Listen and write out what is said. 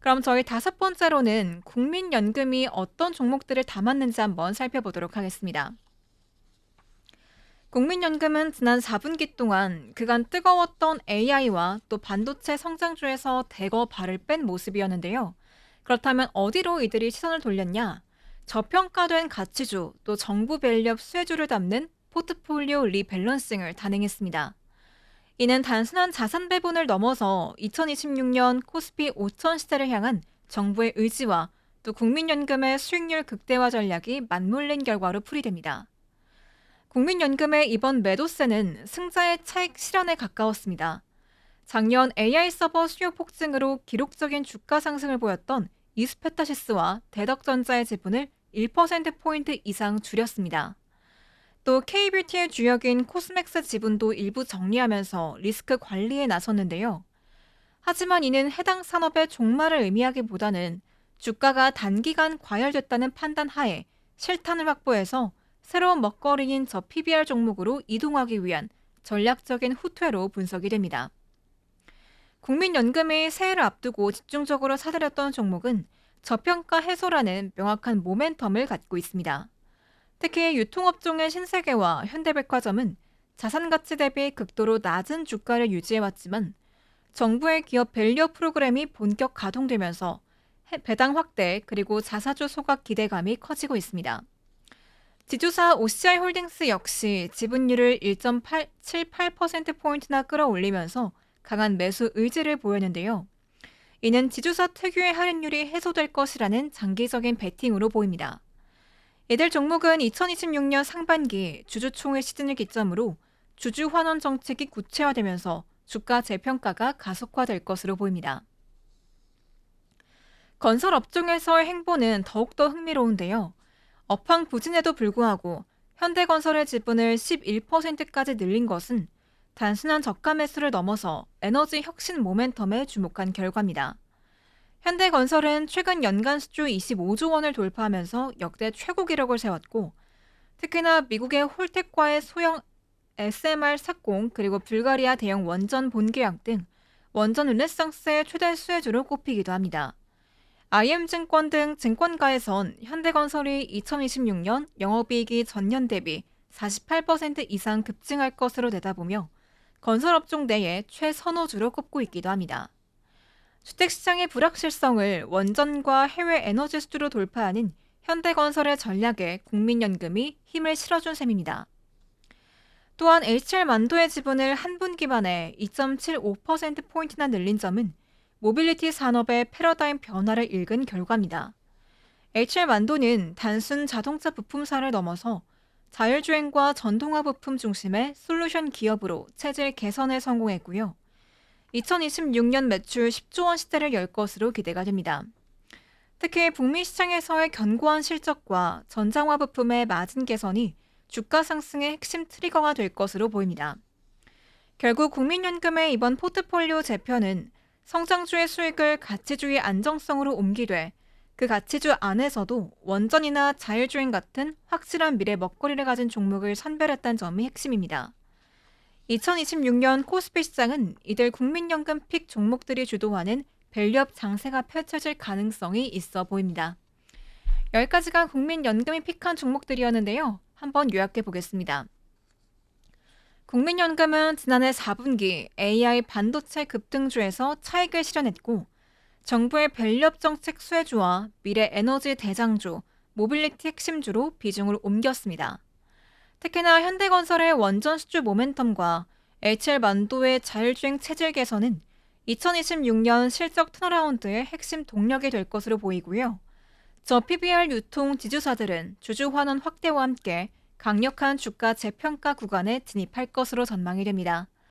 그럼 저희 다섯 번째로는 국민연금이 어떤 종목들을 담았는지 한번 살펴보도록 하겠습니다. 국민연금은 지난 4분기 동안 그간 뜨거웠던 AI와 또 반도체 성장주에서 대거 발을 뺀 모습이었는데요. 그렇다면 어디로 이들이 시선을 돌렸냐? 저평가된 가치주 또 정부 밸류업 수혜주를 담는 포트폴리오 리밸런싱을 단행했습니다. 이는 단순한 자산 배분을 넘어서 2026년 코스피 5천 시대를 향한 정부의 의지와 또 국민연금의 수익률 극대화 전략이 맞물린 결과로 풀이됩니다. 국민연금의 이번 매도세는 승자의 차익 실현에 가까웠습니다. 작년 AI 서버 수요 폭증으로 기록적인 주가 상승을 보였던 이스페타시스와 대덕전자의 지분을 1%포인트 이상 줄였습니다. 또 K뷰티의 주역인 코스맥스 지분도 일부 정리하면서 리스크 관리에 나섰는데요. 하지만 이는 해당 산업의 종말을 의미하기보다는 주가가 단기간 과열됐다는 판단 하에 실탄을 확보해서 새로운 먹거리인 저 PBR 종목으로 이동하기 위한 전략적인 후퇴로 분석이 됩니다. 국민연금이 새해를 앞두고 집중적으로 사들였던 종목은 저평가 해소라는 명확한 모멘텀을 갖고 있습니다. 특히 유통업종의 신세계와 현대백화점은 자산 가치 대비 극도로 낮은 주가를 유지해왔지만 정부의 기업 밸류 프로그램이 본격 가동되면서 배당 확대 그리고 자사주 소각 기대감이 커지고 있습니다. 지주사 OCI 홀딩스 역시 지분율을 1.78%포인트나 끌어올리면서 강한 매수 의지를 보였는데요. 이는 지주사 특유의 할인율이 해소될 것이라는 장기적인 베팅으로 보입니다. 이들 종목은 2026년 상반기 주주총회 시즌을 기점으로 주주 환원 정책이 구체화되면서 주가 재평가가 가속화될 것으로 보입니다. 건설 업종에서의 행보는 더욱더 흥미로운데요. 업황 부진에도 불구하고 현대건설의 지분을 11%까지 늘린 것은 단순한 저가 매수를 넘어서 에너지 혁신 모멘텀에 주목한 결과입니다. 현대건설은 최근 연간 수주 25조 원을 돌파하면서 역대 최고 기록을 세웠고 특히나 미국의 홀텍과의 소형 SMR 삭공 그리고 불가리아 대형 원전 본계약 등 원전 르네상스의 최대 수혜주로 꼽히기도 합니다. IM증권 등 증권가에선 현대건설이 2026년 영업이익이 전년 대비 48% 이상 급증할 것으로 내다보며 건설업종 내에 최선호주로 꼽고 있기도 합니다. 주택시장의 불확실성을 원전과 해외 에너지 수주로 돌파하는 현대건설의 전략에 국민연금이 힘을 실어준 셈입니다. 또한 HL만도의 지분을 한 분기 만에 2.75%포인트나 늘린 점은 모빌리티 산업의 패러다임 변화를 읽은 결과입니다. HR 만도는 단순 자동차 부품사를 넘어서 자율주행과 전동화 부품 중심의 솔루션 기업으로 체질 개선에 성공했고요. 2026년 매출 10조 원 시대를 열 것으로 기대가 됩니다. 특히 북미 시장에서의 견고한 실적과 전장화 부품의 마진 개선이 주가 상승의 핵심 트리거가 될 것으로 보입니다. 결국 국민연금의 이번 포트폴리오 재편은 성장주의 수익을 가치주의 안정성으로 옮기되 그 가치주 안에서도 원전이나 자율주행 같은 확실한 미래 먹거리를 가진 종목을 선별했다는 점이 핵심입니다. 2026년 코스피 시장은 이들 국민연금 픽 종목들이 주도하는 밸류업 장세가 펼쳐질 가능성이 있어 보입니다. 여기까지가 국민연금이 픽한 종목들이었는데요. 한번 요약해 보겠습니다. 국민연금은 지난해 4분기 AI 반도체 급등주에서 차익을 실현했고 정부의 밸류업 정책 수혜주와 미래 에너지 대장주, 모빌리티 핵심주로 비중을 옮겼습니다. 특히나 현대건설의 원전 수주 모멘텀과 HL만도의 자율주행 체질 개선은 2026년 실적 턴어라운드의 핵심 동력이 될 것으로 보이고요. 저 PBR 유통 지주사들은 주주 환원 확대와 함께 강력한 주가 재평가 구간에 진입할 것으로 전망이 됩니다.